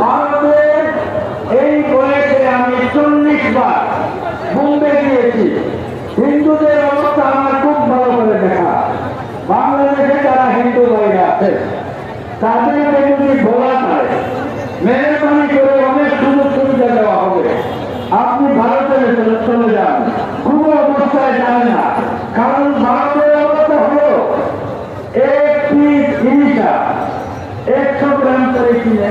ভারতের এই আমার খুব ভালো করে বাংলাদেশে যারা হিন্দু ভাইরা আছে তাদেরকে বলা যায় মেহরবানি অনেক সুযোগ সুবিধা দেওয়া হবে। আপনি ভারতে চলে চলে যান কোনো অবস্থায় যান না কারণ ভারতের অবস্থা হলো একটি জিনিসটা একশো গ্রাম করে কিনে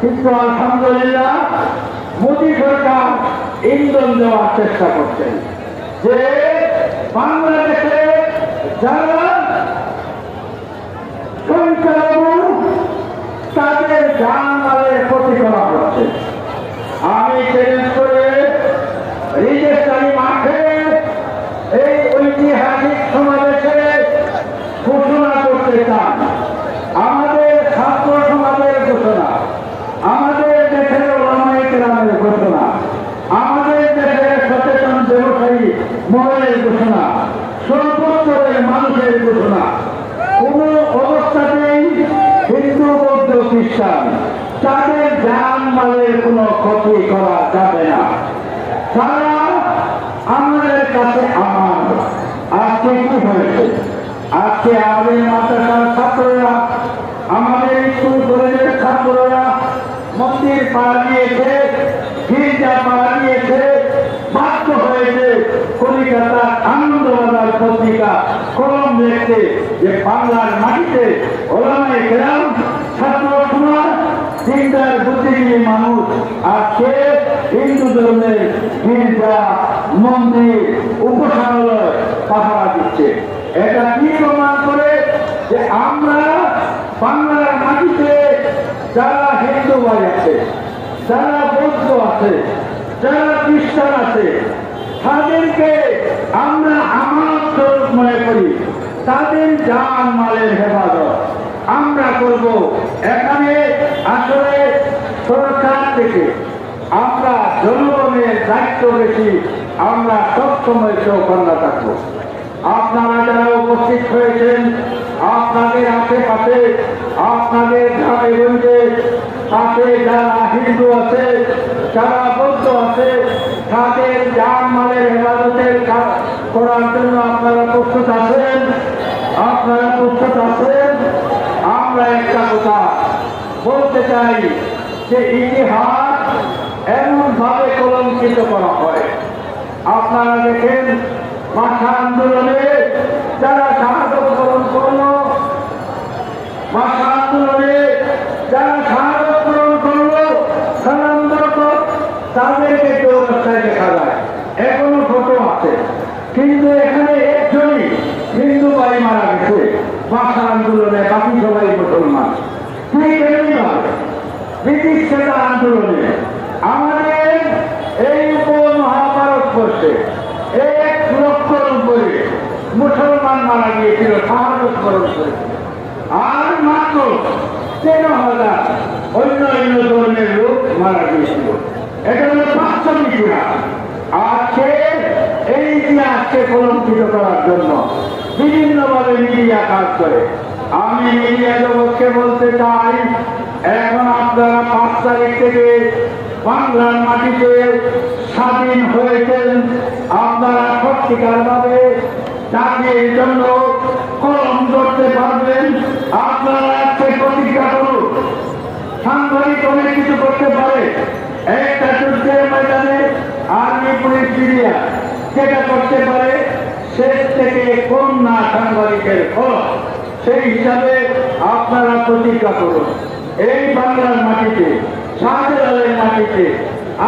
কিন্তু আলহামদুলিল্লাহ মোদী সরকার ইন্ধন দেওয়ার চেষ্টা করছেন যে বাংলাদেশে যারা সংখ্যালঘু তাদের জানমালের ক্ষতি করা হচ্ছে আমি চ্যালেঞ্জ করে রিজেস্টারি মাঠে এই ঐতিহাসিক সমাবেশে ঘোষণা করতে চান আমাদের ছাত্র সমাজের ঘোষণা আমাদের দেশের ওলামায়ে কেরামের ঘোষণা আমাদের দেশের সচেতন মহলের ঘোষণা সর্বোত্তরের মানুষের ঘোষণা। কোন অবস্থাতেই হিন্দু, বৌদ্ধ, খ্রিস্টান। তাদের জান মালের কোনো ক্ষতি করা যাবে না। তারা আমাদের কাছে আমার। আজকে কি হয়েছে? আজকে আমাদের মাদ্রাসার কলিকাতার আনন্দবাজার পত্রিকা কলম লিখতে যে বাংলার মাটিতে ওলামায় গ্রাম ছাত্র সমাজ চিন্তার বুদ্ধিজীবী মানুষ আজকে হিন্দু ধর্মের গির্জা, মন্দির উপাসনালয় পাহারা দিচ্ছে। এটা কি প্রমাণ করে যে আমরা বাংলার মাটিতে যারা হিন্দু ভাই আছে, যারা বৌদ্ধ আছে, যারা খ্রিস্টান আছে তাদেরকে আমরা আমার স্বরূপ মনে করি। তাদের জান মালের হেফাজত। আমরা করব এখানে আসলে সরকার থেকে। আমরা জনগণের দায়িত্ব বেশি। আমরা সবসময় চৌকন্যা থাকব। আপনারা যারা উপস্থিত হয়েছেন, আপনাদের আশেপাশে, আপনাদের গ্রামে গঞ্জে পাশে যারা হিন্দু আছে, যারা বৌদ্ধ আছে তাদের যান মালের হেফাজতের কাজ করার জন্য আপনারা প্রস্তুত আছেন? আপনারা প্রস্তুত আছেন? আমরা একটা কথা বলতে চাই যে ইতিহাস এমন ভাবে কলঙ্কিত করা হয়। আপনারা দেখেন ভাষা আন্দোলনে যারা বরণ করল ভাষা আন্দোলনে যারা শাহাদত বরণ করল সালাম বরকত তাদেরকে কেউ রাস্তায় দেখা যায় এখনও ফটো আছে কিন্তু এখানে একজনই হিন্দু বাড়ি মারা গেছে ভাষা আন্দোলনে বাকি সবাই মুসলমান। ঠিক এমনিভাবে ব্রিটিশ সেনা আন্দোলনে আমাদের এই উপমহাভারতবর্ষে এক লক্ষর উপরে মুসলমান মারা গিয়েছিল বরণ করে আর মাত্র তেরো হাজার অন্য অন্য ধর্মের লোক মারা গিয়েছিল। এটা হলো বাস্তব ইতিহাস। আজকে এই ইতিহাসকে কলঙ্কিত করার জন্য বিভিন্নভাবে মিডিয়া কাজ করে। আমি মিডিয়া জগৎকে বলতে চাই, এখন আপনারা পাঁচ তারিখ থেকে বাংলার মাটিতে স্বাধীন হয়েছেন। আপনারা সত্যিকার ভাবে জাতির জন্য কলম করতে পারবেন। আপনারা আজকে প্রতিজ্ঞা করুন, সাংবাদিক অনেক কিছু করতে পারে। একটা যুদ্ধের ময়দানে আর্মি, পুলিশ, মিডিয়া সেটা করতে পারে শেষ থেকে কম না সাংবাদিকের ফল সেই হিসাবে আপনারা প্রতিজ্ঞা করুন। এই বাংলার মাটিতে, শাহজালালের মাটিতে,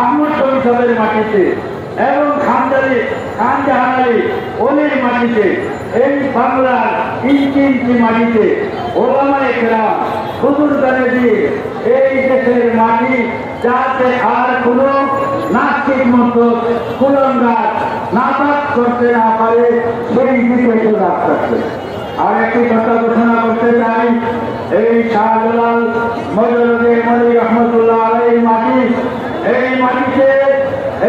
আহমদ শরীফ মাটিতে এবং খানদারি খানজাহানারি অলির মাটিতে, এই বাংলার ইঞ্চি ইঞ্চি মাটিতে ওলামায় গ্রাম হুজুর করে দিয়ে এই দেশের মাটি যাতে আর কোনো নাস্তিক মতো কুলঙ্গার নাপাক করতে না পারে, সেই দিকে সুযোগ থাকবে আর একটি কথা ঘোষণা করতে চাই, এই শাহজালাল মজরুদ্দিন মলি রহমতুল্লাহ এই মাটি, এই মাটিতে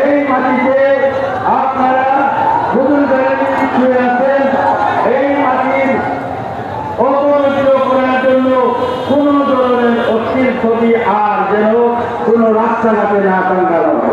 এই মাটিতে আপনারা হুজুর করে শুয়ে আছেন? এই মাটির অপবিত্র করার জন্য কোন ধরনের অস্থির ছবি আর যেন কোন রাস্তাঘাটে না টাঙ্গানো হয়